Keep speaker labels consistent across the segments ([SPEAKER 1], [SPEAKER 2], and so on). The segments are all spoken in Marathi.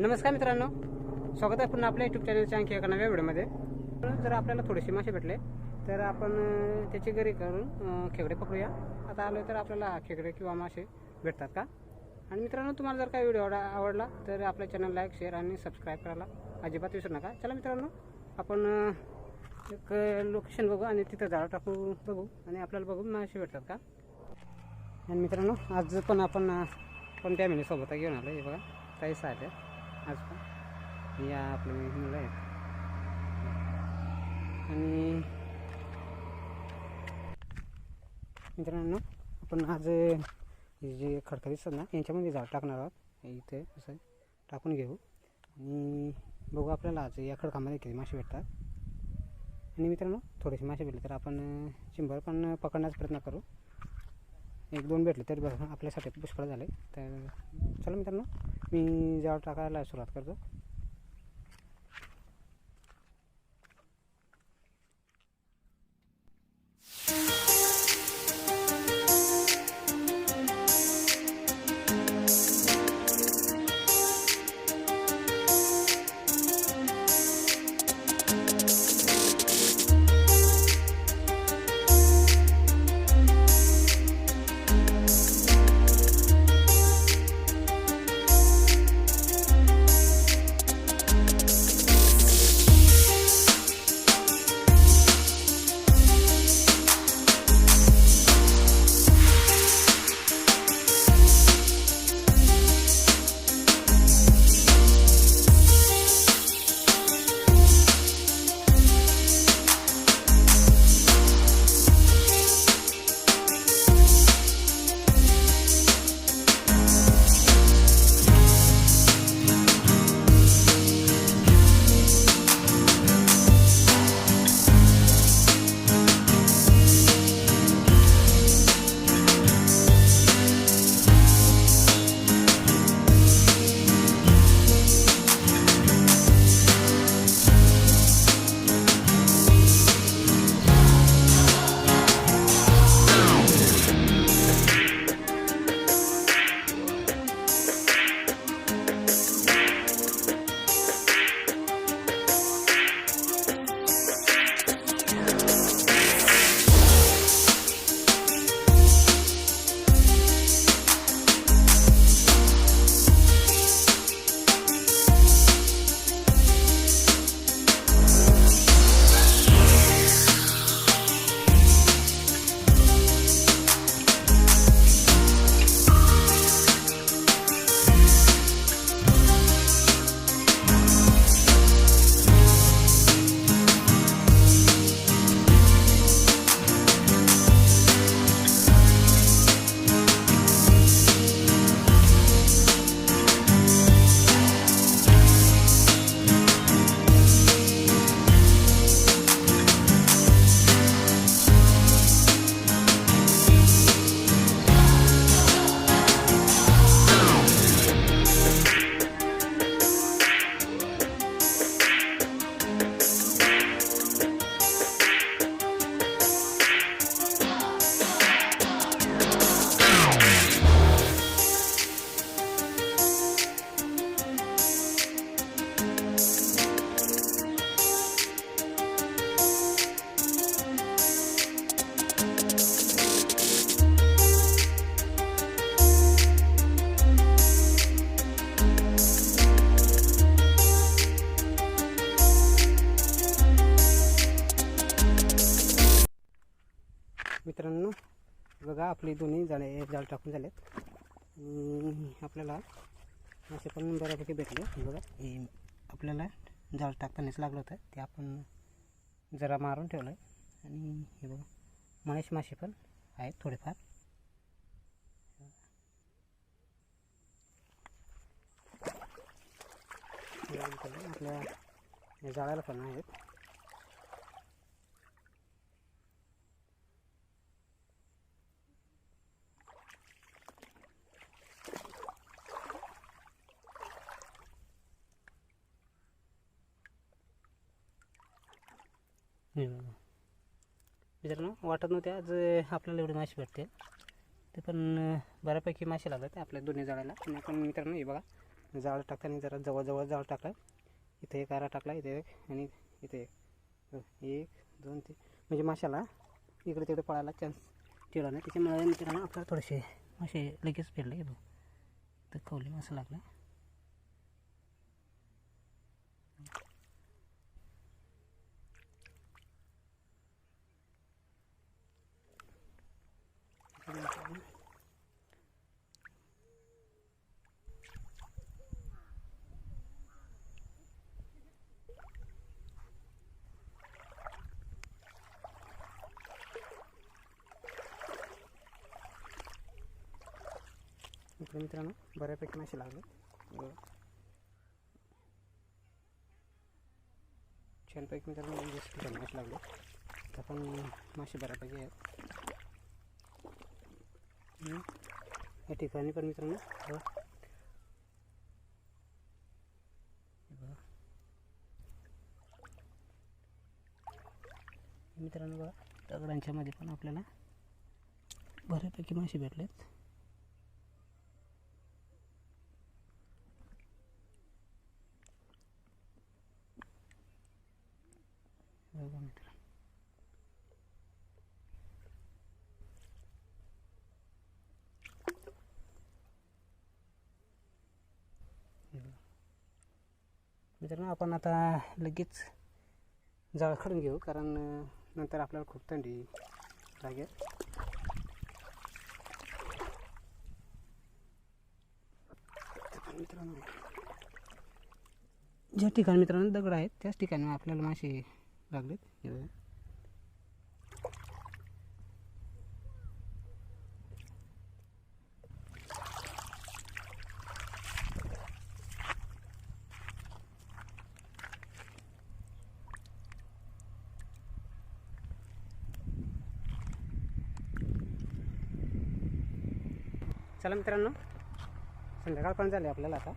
[SPEAKER 1] नमस्कार मित्रांनो. स्वागत आहे पुन्हा आपल्या यूट्यूब चॅनलच्या आणखी एका नव्या व्हिडिओमध्ये. जर आपल्याला थोडेसे मासे भेटले. तर आपण त्याची घरी करून खेकडे पकडूया. आता आलो तर आपल्याला खेकडे किंवा मासे भेटतात का? आणि मित्रांनो तुम्हाला जर काही व्हिडिओ आवडला तर आपल्या चॅनल लाईक शेअर आणि सबस्क्राईब करायला अजिबात विसरू नका. चला मित्रांनो आपण एक लोकेशन बघू आणि तिथं झाडं टाकू बघू आणि आपल्याला बघू मासे भेटतात का? आणि मित्रांनो आज पण आपण पण फॅमिली घेऊन आलो हे बघा. काही साथ आहे आज पण. या आपले मुलं आहेत आणि मित्रांनो आपण आज जे खडखड दिसतात ना यांच्यामध्ये झाड टाकणार आहोत. इथे असं टाकून घेऊ. आणि बघू आपल्याला आज या खडकामध्ये किती मासे भेटतात. आणि मित्रांनो थोडेसे मासे भेटले तर आपण चिंबर पण पकडण्याचा प्रयत्न करू. एक दोन भेटले तरी बघा आपल्यासाठी पुष्कळ झाले. तर चला मित्रांनो मी जाळ टाकायला सुरुवात करतो. you दोन्ही जाळ टाकून झाले आपल्याला असे पण बऱ्यापैकी भेटले. हे बघा हे आपल्याला जाळ टाकतानाच लागलं होतं. ते आपण जरा मारून ठेवलं आहे आणि हे बघा महेश मासे पण आहेत थोडेफार. आपल्या जाळायला पण आहेत. मित्रांनो वाटत नव्हते आज आपल्याला एवढे मासे भेटते ते पण बऱ्यापैकी मासे लागतात ते आपल्या दोन्ही जाळ्याला. आणि आपण मित्रांनो हे बघा जाळ टाकताना जरा जवळजवळ जाळ टाकला. इथे एक आरा टाकला इथे एक आणि इथे एक. एक दोन तीन. म्हणजे माशाला इकडे तिकडे पळायला चान्स ठेवला नाही. त्याच्यामुळे मित्रांनो आपल्याला थोडेसे मासे लगेच फेडले घेतो तर कवली मासा लागला. इकडे मित्रांनो बऱ्यापैकी मासे लागले. छानपैकी मित्रांनो जास्त मासे लागले. तर पण मासे बऱ्यापैकी आहेत. या ठिकाणी पण मित्रांनो मित्रांनो बघा दगडांच्यामध्ये पण आपल्याला बऱ्यापैकी मासे भेटलेत. बघा मित्र मित्रांनो आपण आता लगेच जाळ खडून घेऊ कारण नंतर आपल्याला खूप थंडी लागेल. मित्रांनो ज्या ठिकाणी मित्रांनो दगड आहेत त्याच ठिकाणी आपल्याला मासे लागलेत. हे बघा. चला मित्रांनो संध्याकाळ पण आपल्याला आता.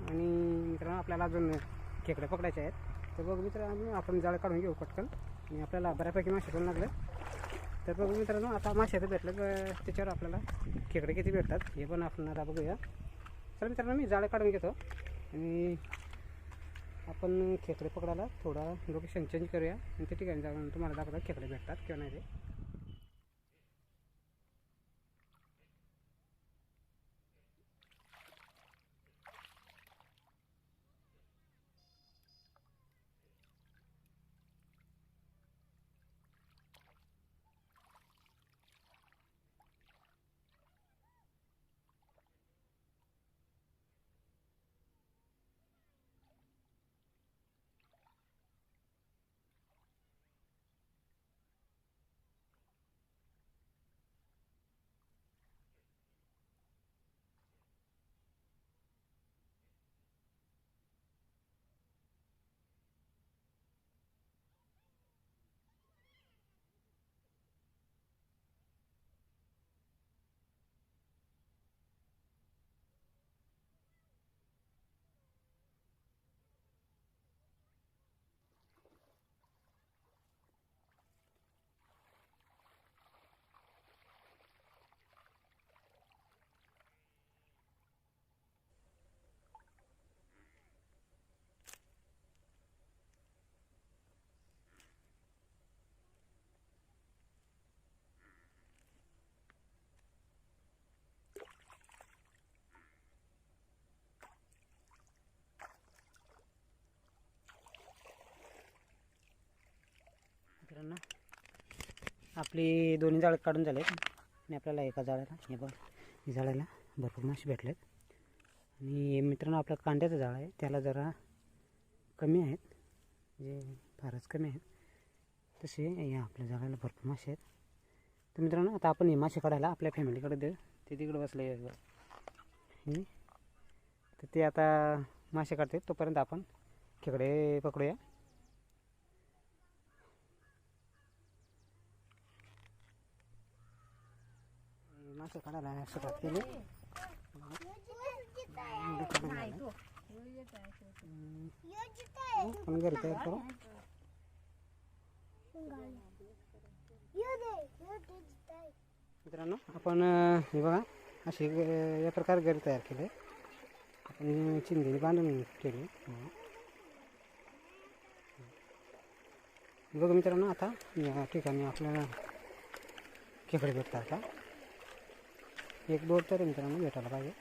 [SPEAKER 1] आणि मित्रांनो आपल्याला अजून खेकडे पकडायचे आहेत. तर बघ मित्रांनो आपण जाळ काढून घेऊ पटकन. आणि आपल्याला बऱ्यापैकी मासे पण लागले. तर बघू मित्रांनो आता मासे तर भेटलं तर त्याच्यावर आपल्याला खेकडे किती भेटतात हे पण आपण आता बघूया. तर मित्रांनो मी जाळं काढून घेतो. आणि आपण खेकडे पकडायला थोडा लोकेशन चेंज करूया. आणि त्या ठिकाणी जाऊन तुम्हाला दाखवतात खेकडे भेटतात किंवा नाही ते. मित्रांनो आपली दोन्ही झाडं काढून झाले आणि आपल्याला एका जाळ्याला हे बघ झाडाला जाळ्याला भरपूर मासे भेटलेत. आणि हे मित्रांनो आपलं कांद्याचं जाळ आहे. त्याला जरा कमी आहेत. जे फारच कमी आहेत. तसे या आपल्या जाळ्याला भरपूर मासे आहेत. तर मित्रांनो आता आपण हे मासे काढायला आपल्या फॅमिलीकडे देऊ. ते तिकडे बसले तर ते आता मासे काढते तोपर्यंत आपण खेकडे पकडूया. मासे काढायला सुरुवात केली. आपण घरी तयार करू. मित्रांनो आपण हे बघा असे या प्रकारे घरी तयार केले. आपण चिंधीने बांधून केली बघा मित्रांनो आता या ठिकाणी आपल्याला खेकडे भेटतात आता एक दोन तरी मित्रांनो भेटायला पाहिजे.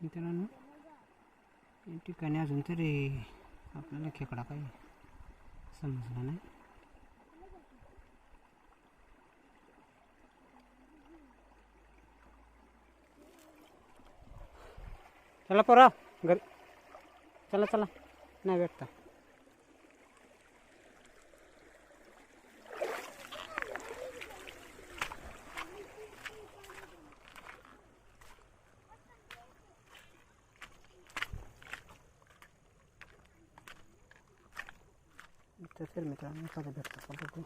[SPEAKER 1] मित्रांनो या ठिकाणी अजून तरी आपल्याला खेकडा काही समजला नाही. चला पोरा घरी. चला चला. नाही भेटता. तर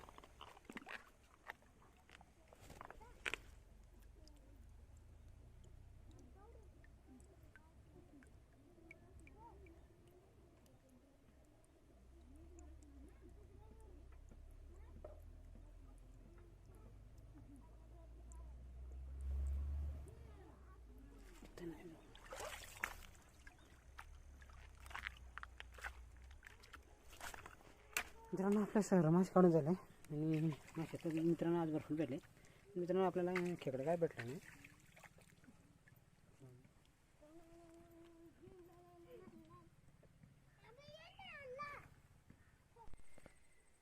[SPEAKER 1] मित्रांनो आपल्या शहर मासे काढून झाले आणि मासे तर मित्रांनो आज भरपूर भेटले. मित्रांनो आपल्याला खेकडे काय भेटलं नाही?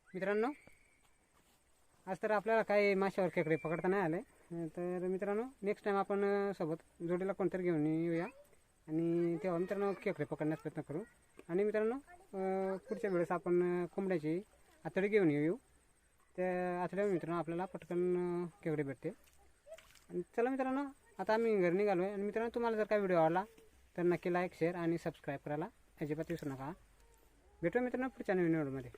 [SPEAKER 1] मित्रांनो आज तर आपल्याला काही माशावर खेकडे पकडता नाही आले. तर मित्रांनो नेक्स्ट टाईम आपण सोबत जोडीला कोणतरी घेऊन येऊया. आणि तेव्हा मित्रांनो खेकडे पकडण्याचा प्रयत्न करू. आणि मित्रांनो पुढच्या वेळेस आपण कोंबड्याची आतडी घेऊन येऊ. त्या आतड्यावर मित्रांनो आपल्याला पटकन खेकडे भेटते आणि चला मित्रांनो आता आम्ही घरी निघालो आहे आणि मित्रांनो तुम्हाला जर काय व्हिडिओ आवडला तर नक्की लाईक शेअर आणि सबस्क्राईब करायला अजिबात विसरू नका. भेटू मित्रांनो पुढच्या नवीन व्हिडिओमध्ये.